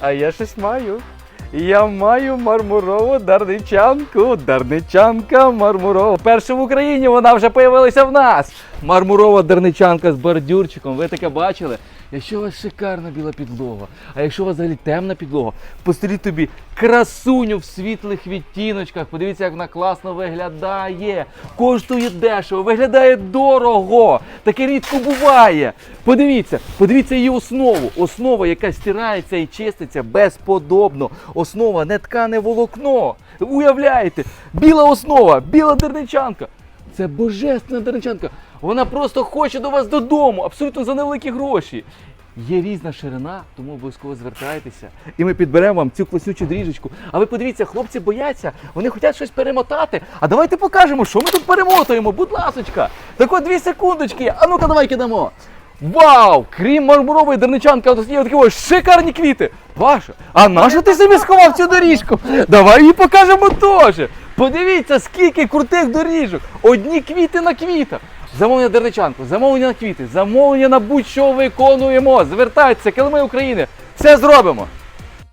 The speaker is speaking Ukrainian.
А я щось маю. Я маю мармурову дарничанку. Дарничанка мармурова. Перша в Україні вона вже появилася в нас. Мармурова дарничанка з бордюрчиком. Ви таке бачили? Якщо у вас шикарна біла підлога, а якщо у вас взагалі темна підлога, постеліть тобі красуню в світлих відтіночках. Подивіться, як вона класно виглядає. Коштує дешево, виглядає дорого. Таке рідко буває. Подивіться, подивіться її основу. Основа, яка стирається і чиститься безподобно. Основа не ткане волокно. Уявляєте? Біла основа, біла дерничанка. Це божественна дерничанка. Вона просто хоче до вас додому, абсолютно за невеликі гроші. Є різна ширина, тому обов'язково звертайтеся. І ми підберемо вам цю класнючу дріжечку. А ви подивіться, хлопці бояться, вони хочуть щось перемотати. А давайте покажемо, що ми тут перемотуємо, будь ласочка. Так от дві секундочки. А ну-ка, давай кидамо. Вау! Крім мармурової дерничанки, тут є такі ось шикарні квіти. Ваша, а нащо ти собі сховав цю доріжку? Давай її покажемо теж. Подивіться, скільки крутих доріжок. Одні квіти на квітах. Замовлення дерничанку, замовлення на квіти, замовлення на будь-що виконуємо. Звертайтеся, килими України. Все зробимо.